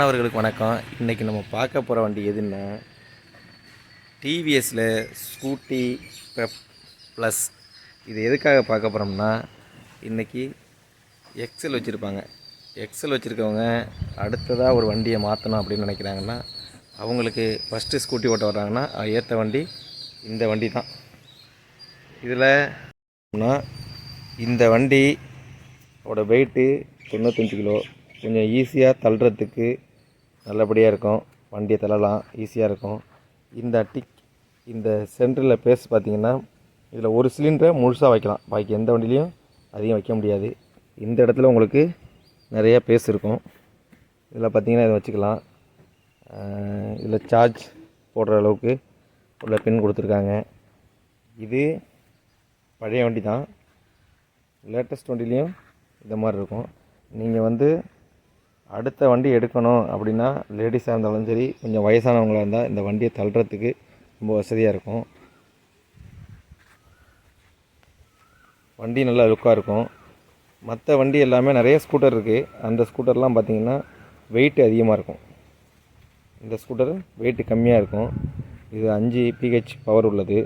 மாணவர்களுக்கு வணக்கம். இன்றைக்கி நம்ம பார்க்க போகிற வண்டி எதுன்னா டிவிஎஸில் ஸ்கூட்டி பெப் ப்ளஸ் இது எதுக்காக பார்க்க போகிறோம்னா இன்றைக்கி எக்ஸல் வச்சுருப்பாங்க. எக்ஸல் வச்சுருக்கவங்க அடுத்ததாக ஒரு வண்டியை மாற்றணும் அப்படின்னு நினைக்கிறாங்கன்னா அவங்களுக்கு ஃபஸ்ட்டு ஸ்கூட்டி ஓட்ட வர்றாங்கன்னா ஏற்ற வண்டி இந்த வண்டி தான் இதில் இந்த வண்டி ஓட வெயிட்டு தொண்ணூத்தஞ்சு கிலோ. கொஞ்சம் ஈஸியாக தள்ளுறதுக்கு நல்லபடியாக இருக்கும். வண்டியை தள்ளலாம். ஈஸியாக இருக்கும். இந்த டிக் இந்த சென்டரில் பேஸ் பார்த்தீங்கன்னா இதில் ஒரு சிலிண்டரை முழுசாக வைக்கலாம். பாக்கி எந்த வண்டிலையும் அதிகம் வைக்க முடியாது. இந்த இடத்துல உங்களுக்கு நிறையா பேஸ் இருக்கும். இதில் பார்த்தீங்கன்னா இதை வச்சுக்கலாம். இதில் சார்ஜ் போடுற அளவுக்கு உள்ள பின் கொடுத்துருக்காங்க. இது பழைய வண்டி தான் லேட்டஸ்ட் வண்டிலையும் இந்த மாதிரி இருக்கும். நீங்கள் வந்து அடுத்த வண்டி எடுக்கணும் அப்படின்னா லேடிஸாக இருந்தாலும் சரி கொஞ்சம் வயசானவங்களாக இருந்தால் இந்த வண்டியை தள்ளுறதுக்கு ரொம்ப வசதியாக இருக்கும். வண்டி நல்லா லுக்காக இருக்கும். மற்ற வண்டி எல்லாமே நிறைய ஸ்கூட்டர் இருக்குது அந்த ஸ்கூட்டர்லாம் பார்த்திங்கன்னா வெயிட் அதிகமாக இருக்கும். இந்த ஸ்கூட்டர் வெயிட்டு கம்மியாக இருக்கும். இது அஞ்சு பிஹெச் பவர் உள்ளது.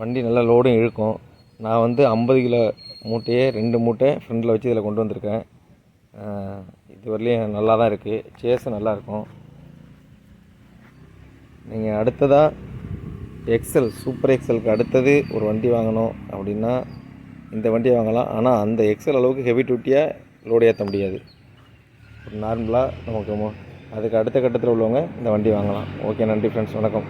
வண்டி நல்லா லோடும் இழுக்கும். நான் வந்து ஐம்பது கிலோ மூட்டையே ரெண்டு மூட்டை ஃப்ரெண்டில் வச்சு இதில் கொண்டு வந்திருக்கேன். இது வரலையும் நல்லா தான் இருக்குது சேஸும் நல்லா இருக்கும் நீங்கள் அடுத்ததாக எக்ஸல் சூப்பர் எக்ஸலுக்கு அடுத்தது ஒரு வண்டி வாங்கணும் அப்படின்னா இந்த வண்டியை வாங்கலாம். ஆனால் அந்த எக்ஸல் அளவுக்கு ஹெவி டியூட்டியாக லோடு ஏற்ற முடியாது. நார்மலாக நமக்கு அதுக்கு அடுத்த கட்டத்தில் உள்ளவங்க இந்த வண்டி வாங்கலாம். ஓகே நன்றி ஃப்ரெண்ட்ஸ் வணக்கம்.